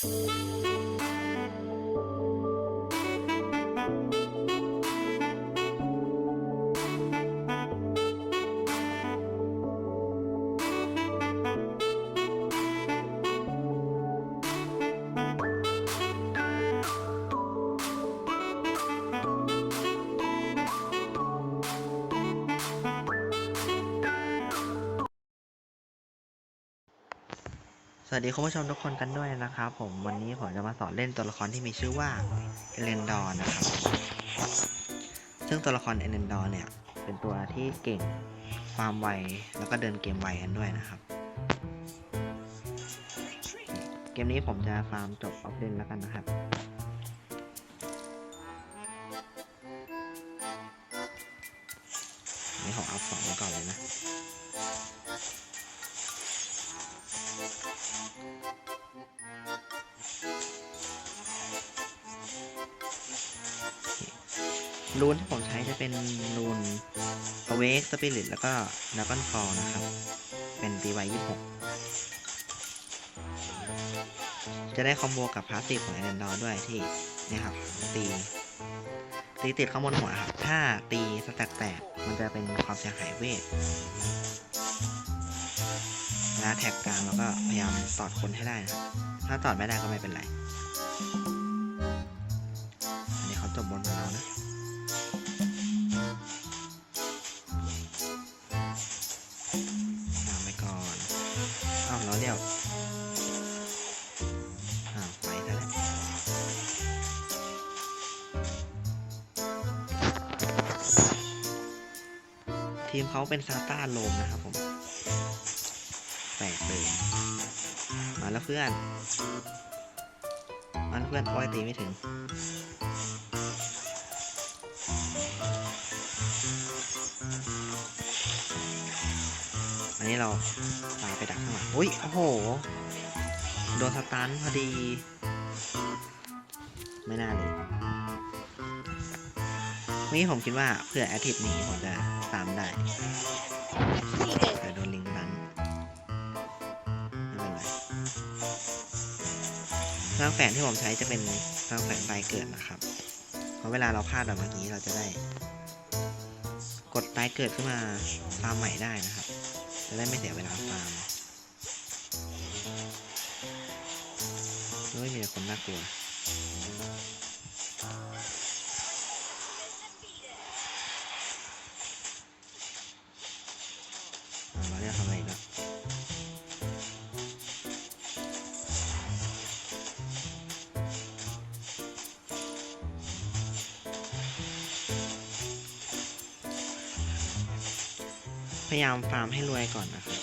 ส วัสดีคุณผู้ชมทุกคนกันด้วยนะครับผมวันนี้ผมจะมาสอนเล่นตัวละครที่มีชื่อว่าเอเลนดอร์นะครับ ซึ่งตัวละครเอเลนดอร์เนี่ย เป็นตัวที่เก่งความไวแล้วก็เดินเกมไวกันด้วยนะครับ เกมนี้ผมจะฟาร์มจบออฟเลนแล้วกันนะครับนี่ผมอัพสองก่อนเลยนะ รูนที่ผมใช้จะเป็นรูน Awake Spirit แล้วก็ Dragon Fall นะครับ เป็นตีไว26จะได้คอมโบกับพาสซีฟของ e อ d นดอร์ด้วยที่เนี่ยครับ ตี ตีติดข้างบนหัวครับ ถ้าตีสแต็กแตกมันจะเป็นความเสียหายเวทแล้วแท็กกลางแล้วก็พยายามตอดคนให้ได้นะครับ ถ้าตอดไม่ได้ก็ไม่เป็นไร ทีมเขาเป็นซาต้าโลมนะครับผมแปลกเลยมาแล้วเพื่อนมาแล้วเพื่อนโอ้ยตีไม่ถึง อันนี้เราตายไปดักข้างหลังอุ้ย โอ้โห โดนสตันพอดี ไม่น่าเลย เมื่อกี้ผมคิดว่าเพื่อแอคทีฟหนีผมจะตามได้แต่โดนลิงตันไม่เป็นไรพลังแฝงที่ผมใช้จะเป็นพลังแฝงไฟเกิดนะครับ เพราะเวลาเราพลาดแบบเมื่อกี้เราจะได้ กดตายเกิดขึ้นมาฟาร์มใหม่ได้นะครับ จะได้ไม่เสียเวลาฟาร์มไม่มีคนน่ากลัว พยายามฟาร์มให้รวยก่อนนะครับ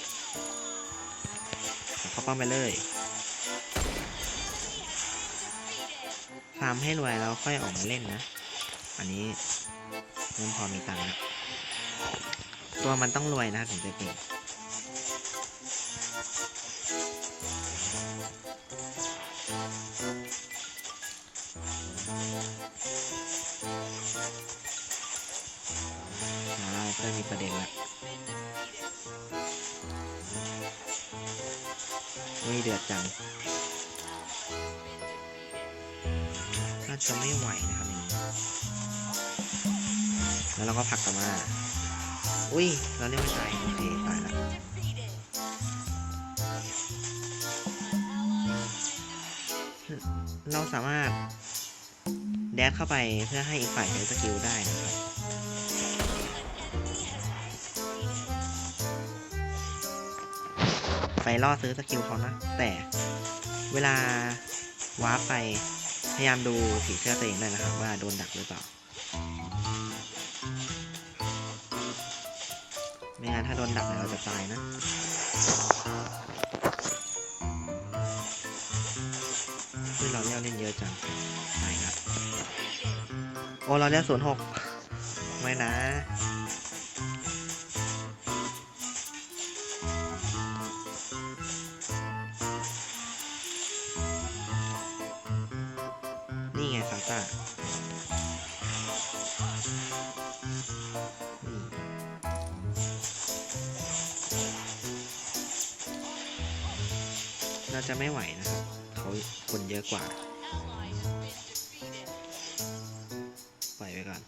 เขาป้อมไปเลย ฟาร์มให้รวยแล้วค่อยออกมาเล่นนะ อันนี้เริ่มพอมีตังค์แล้วตัวมันต้องรวยนะถึงจะเก่งอ่าเพื่อนมีประเด็นละ ไม่เดือดจังน่าจะไม่ไหวนะครับนี้แล้วเราก็ผลักกลับมา อุ้ย เราเรียกว่ตายโอเคตายละเราสามารถแดดเข้าไปเพื่อให้อีกฝ่ายใช้สกิลได้นะ ไปล่อซื้อสกิลเขานะ แต่เวลาวาร์ปไปพยายามดูผีเสื้อตัวเองด้วยนะครับ ว่าโดนดักหรือเปล่าไม่งั้นถ้าโดนดักเนี่ยเราจะตายนะคือเราเลี้ยวเล่นเยอะจังตายละโอ้เราเลี้ยวศูนย์หกไม่นะ ต้านี่เราจะไม่ไหวนะครับ เขาคนเยอะกว่า ปล่อยไว้ก่อน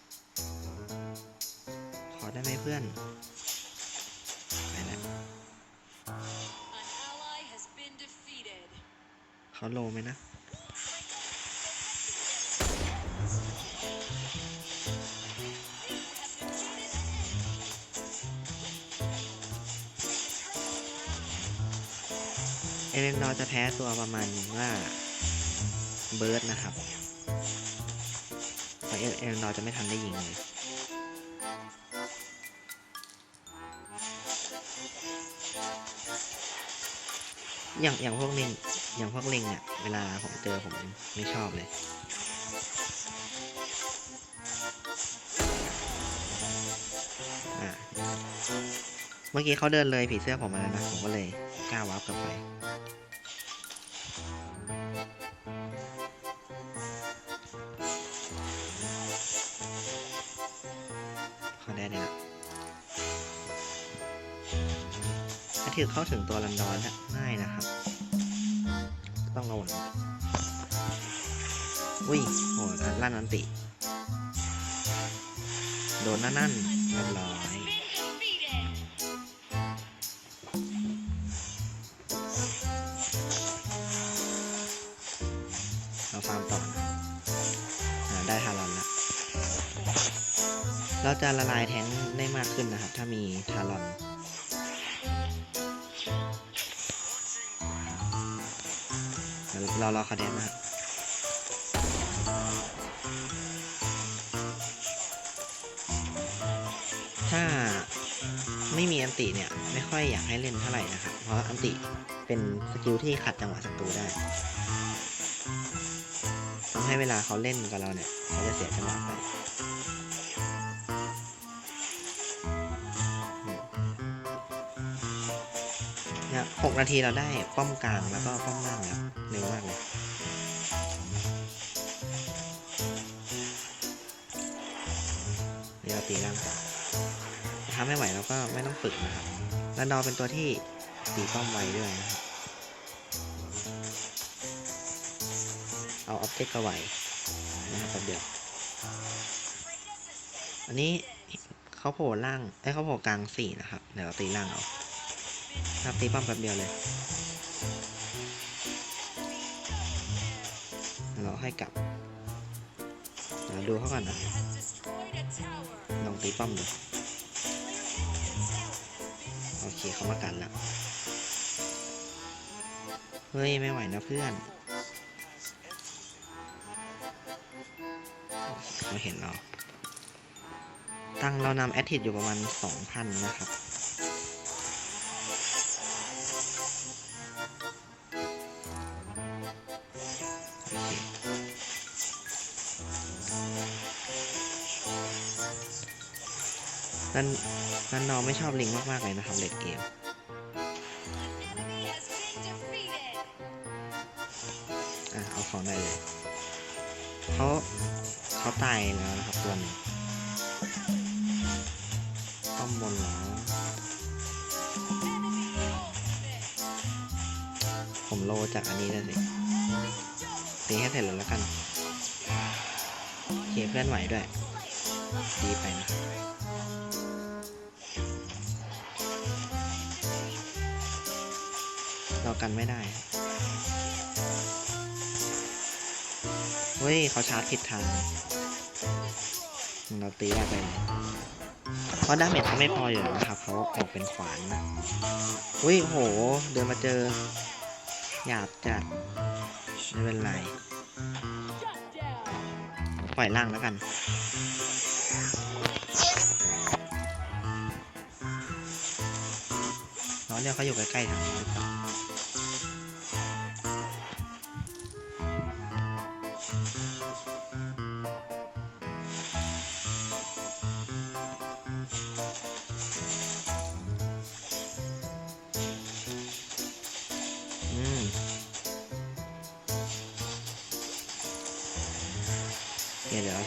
ขอได้ไหมเพื่อนไปแล้วเขาโลไหมนะ เอเลนดอจะแพ้ตัวประมาณว่าเบิร์ดนะครับเพราะเอเอเลนดอจะไม่ทันได้ยิงเลยอย่างอย่างพวกลิงอย่างพวกลิงเนี่ยเวลาผมเจอผมไม่ชอบเลยอะเมื่อกี้เขาเดินเลยผีเสื้อผมมาแล้วนะ ผมก็เลยกล้าวาร์ปกลับไป เขาได้นี่ยถ้าถือเข้าถึงตัวลันดอนง่ายนะครับ ต้องระวังอุ้ยโหลั่นอันติ โดนนั่นนั่นเรียบร้อย เราจะละลายแท้งได้มากขึ้นนะครับ ถ้ามีทารอนเรารอคาเดนนะครับถ้าไม่มีอันติเนี่ย ไม่ค่อยอยากให้เล่นเท่าไหร่นะครับ เพราะอันติเป็นสกิลที่ขัดจังหวะศัตรูได้ทำให้เวลาเขาเล่นกับเราเนี่ย เขาจะเสียจังหวะไป เนี่ยหกนาทีเราได้ป้อมกลางแล้วก็ป้อมล่างแล้วเร็วมากเลยเดี๋ยวเราตีล่างก่อนถ้าไม่ไหวเราก็ไม่ต้องฝึกนะครับแลนดอร์เป็นตัวที่ตีป้อมไวด้วยนะครับเอาออบเจกต์ก็ไหวนะครับแป๊บเดียวอันนี้เขาโผล่ล่างไอ้เขาโผล่กลางสี่นะครับ เดี๋ยวเราตีล่างเอา ครับ ตีป้อมแป๊บเดียวเลยเราให้กลับเดี๋ยวดูเขาก่อนนะลองตีป้อมดูโอเคเขามากันแล้วเฮ้ย ไม่ไหวนะเพื่อนเขาเห็นเรา ตังเรานำแอดทิดอยู่ประมาณสองพันนะครับ นั่นนั่นน้องไม่ชอบลิงมากๆเลยนะครับเลดเกมอะเอาของได้เลยเขาเขาตายแล้วนะครับตัวนึงต้อมบนเหรอผมโลจากอันนี้ได้สิตีให้เสร็จเลยแล้วกัน เคเพื่อนไหวด้วย ดีไปนะ กันไม่ได้เฮ้ยเขาชาร์จผิดทางเราตีได้ไปเลยเพราะดาเมจเขาไม่พออยู่แล้วนะครับเขาออกเป็นขวานนะอุ้ยโห เดินมาเจอ หยาบจัด ไม่เป็นไร ปล่อยล่างแล้วกัน น้องเนี่ยเขาอยู่ใกล้ๆทางนี้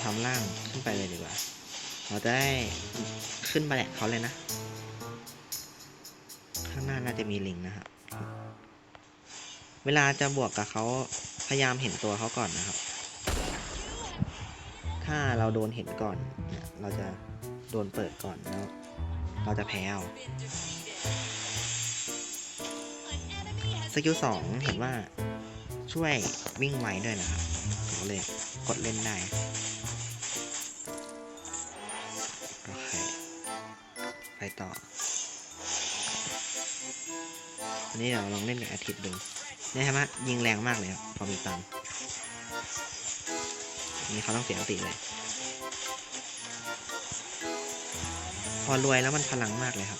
ทำล่างขึ้นไปเลยดีกว่า เราจะได้ขึ้นมาแหลกเขาเลยนะ ข้างหน้าน่าจะมีลิงนะครับ เวลาจะบวกกับเขาพยายามเห็นตัวเขาก่อนนะครับ ถ้าเราโดนเห็นก่อนเนี่ยเราจะโดนเปิดก่อนแล้วเราจะแพ้เอาสกิลสองเห็นว่าช่วยวิ่งไวด้วยนะครับ เลยกดเล่นได้ ต่อ อันนี้เราลองเล่นกับอาทิตย์ดูนี่ยใช่ไหมยิงแรงมากเลยครับพอมีตังค์อันนี้เขาต้องเสียสติเลย พอรวยแล้วมันพลังมากเลยครับ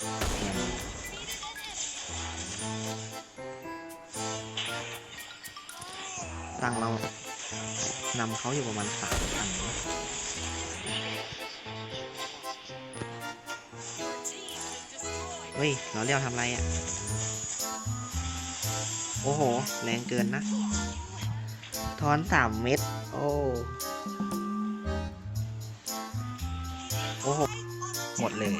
เตังเรานำเขาอยู่ประมาณสามพัน ฮ้ยเราเรียวทำไรอะ โอ้โห แรงเกินนะ ทอนสามเม็ด โอ้ โอ้โห หมดเลย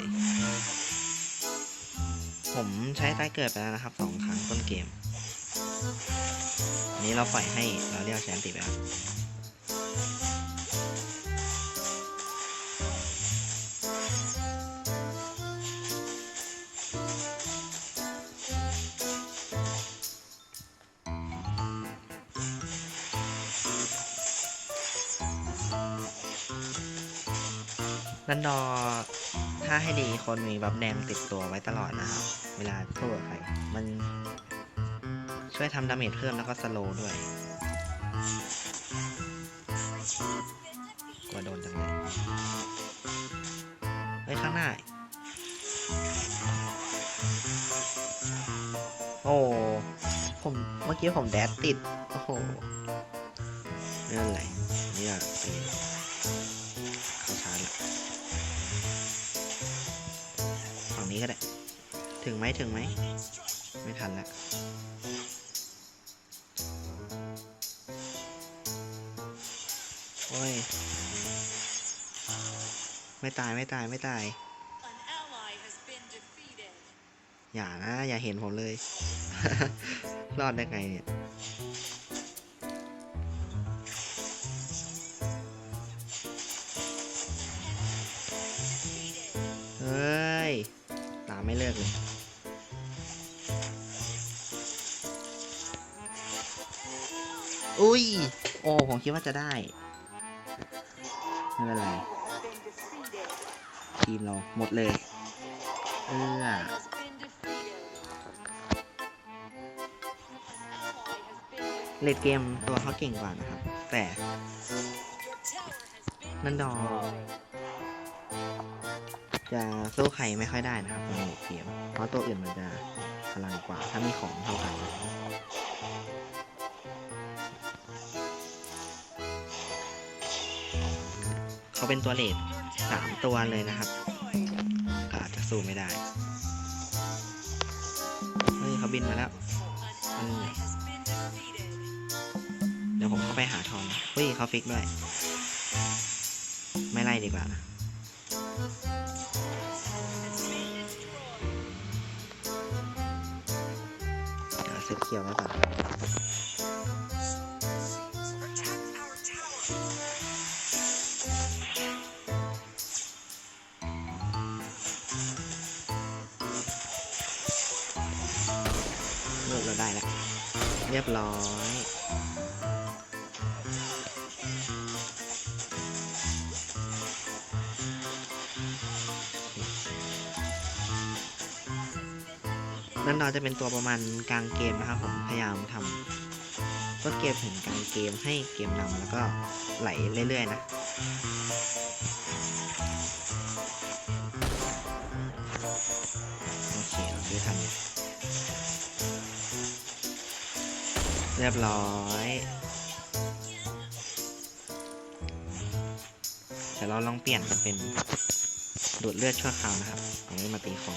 ผมใช้ไฟเกิดไปแล้วนะครับสองครั้งต้นเกม นี้เราปล่อยให้เราเรียกแชมป์ติไปครับ นันดอถ้าให้ดีคนมีบัฟแดงติดตัวไว้ตลอดนะครับ เวลาสู้กับใครมันช่วยทำดาเมจเพิ่มแล้วก็สโลด้วยกลัวโดนจังเลยเฮ้ยข้างหน้า โอ้ผมเมื่อกี้ผมแดดติด โอ้โหไม่เป็นไรนี่อะเขาช้าร์จละ ก็ได้ ถึงไหมถึงไหม ไม่ทันแล้วโอ้ย ไม่ตายไม่ตายไม่ตาย อย่านะ อย่าเห็นผมเลย รอดได้ไงเนี่ยเฮ้ย ไม่เลิกเลย อุ้ย โอ้ ผมคิดว่าจะได้ ไม่เป็นไร ทีมเราหมดเลย เออเลดเกมตัวเขาเก่งกว่านะครับ แต่ นันดอร์ จะสู้ใครไม่ค่อยได้นะครับในเลดเกมเพราะตัวอื่นมันจะพลังกว่าถ้ามีของเท่ากันเขาเป็นตัวเลดสามตัวเลยนะครับก็อาจจะสู้ไม่ได้เฮ้ยเขาบินมาแล้วเดี๋ยวผมเข้าไปหาทองเฮ้ยเขาฟิกด้วย ไม่ไล่ดีกว่านะ เดี๋ยวเซตเคียวไว้ก่อน Protect our tower. เลิกเราได้แล้ว เรียบร้อย นั่นเราจะเป็นตัวประมาณกลางเกมนะครับผมพยายามทำก็เกมถึงกลางเกมให้เกมนำแล้วก็ไหลเรื่อยๆนะโอเคเราซื้อทันเรียบร้อยเดี๋ยวเราลองเปลี่ยนเป็นดูดเลือดชั่วคราวนะครับ เอาไว้มาตีขอ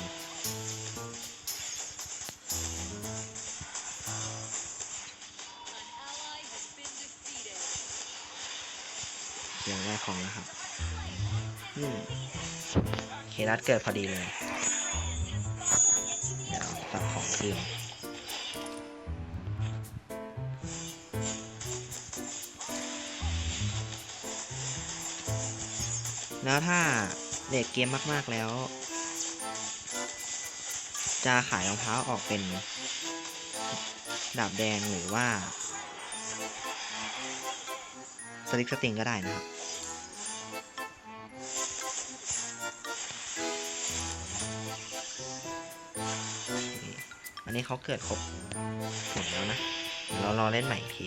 นัสเกิดพอดีเลย เดี๋ยวสับของคืนแล้วถ้าเลทเกมมากๆแล้ว จะขายรองเท้าออกเป็น ดาบแดงหรือว่า สลิปสติงก็ได้นะครับ นนี้เขาเกิดครบหมดแล้วนะ เรารอเล่นใหม่อีกที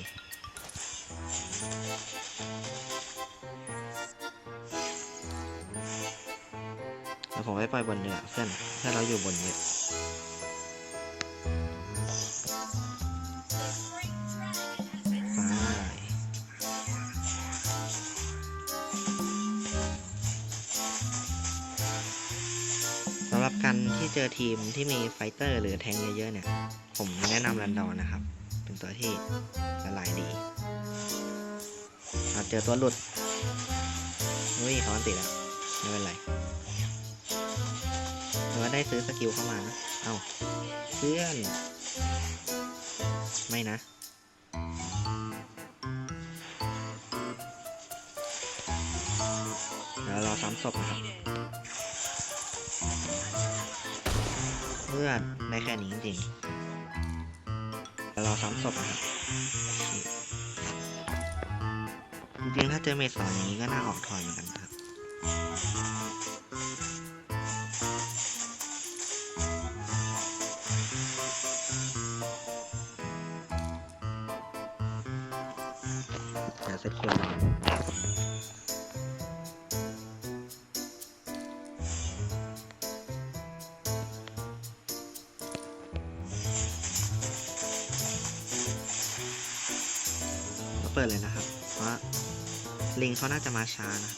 เดี๋ยวผมไปปล่อยบนเรือเพื่อนถ้าเราอยู่บนเยอะ อทีมที่มีไฟเตอร์หรือแทงเยอะๆเนี่ย ผมแนะนำรันดอนนะครับ เป็นตัวที่ละลายดีอาเจอตัวหลุดเฮ้ยเขาอันติแล้ว ไม่เป็นไรหรือว่าได้ซื้อสกิลเข้ามานะ เอ้าเพื่อน ไม่นะเดี๋ยวรอซ้ำศพนะครับ พื่อนได้แค่นี้จริงๆเดี๋ยวรอซ้ำศพนะครับจริงๆถ้าเจอเมสอนอย่างนี้ก็น่าออกทอยเหมือนกันครับเดี๋ยวเซตคิว เลยนะครับ เพราะลิงเขาน่าจะมาช้านะ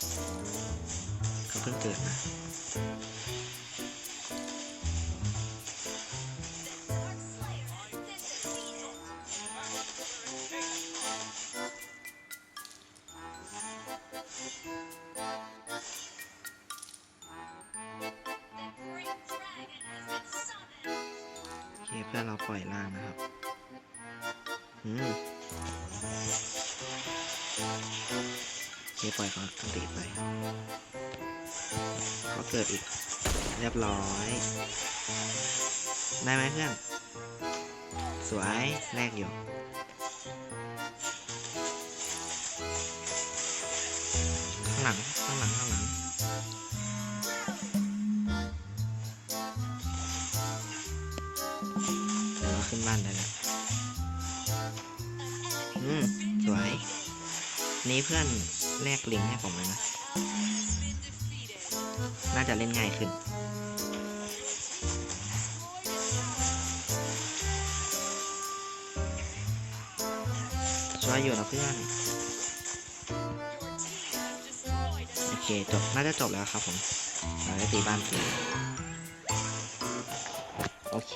เขาเพิ่งเกิดนะเคเพื่อเราปล่อยล่างนะครับ อืม เคปล่อยเขาอันติไปเขาเกิดอีก เรียบร้อย ได้ไหมเพื่อน สวยแรกอยู่ข้างหลังข้างหลังข้างหลังเดี๋ยวเราขึ้นบ้านได้แล้วอืม สวย นี้เพื่อนแลกลิงก์ให้ผมเลยนะ น่าจะเล่นง่ายขึ้น ช่วยอยู่นะเพื่อน โอเคจบ น่าจะจบแล้วครับผมเราได้ตีบ้านโอเค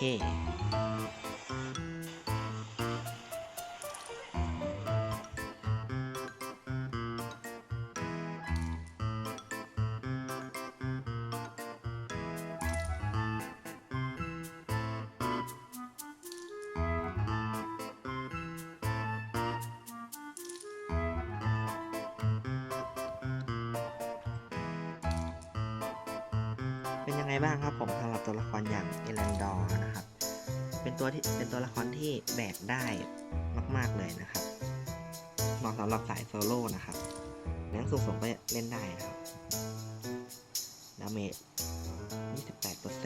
เป็นยังไงบ้างครับผมสำหรับตัวละครอย่างเอลันดอร์นะครับ เป็นตัวที่เป็นตัวละครที่แบกได้มาก ๆเลยนะครับเหมาะสำหรับสายโซโล่นะครับแรงสูงสูงก็เล่นได้นะครับดาเมจ28%เ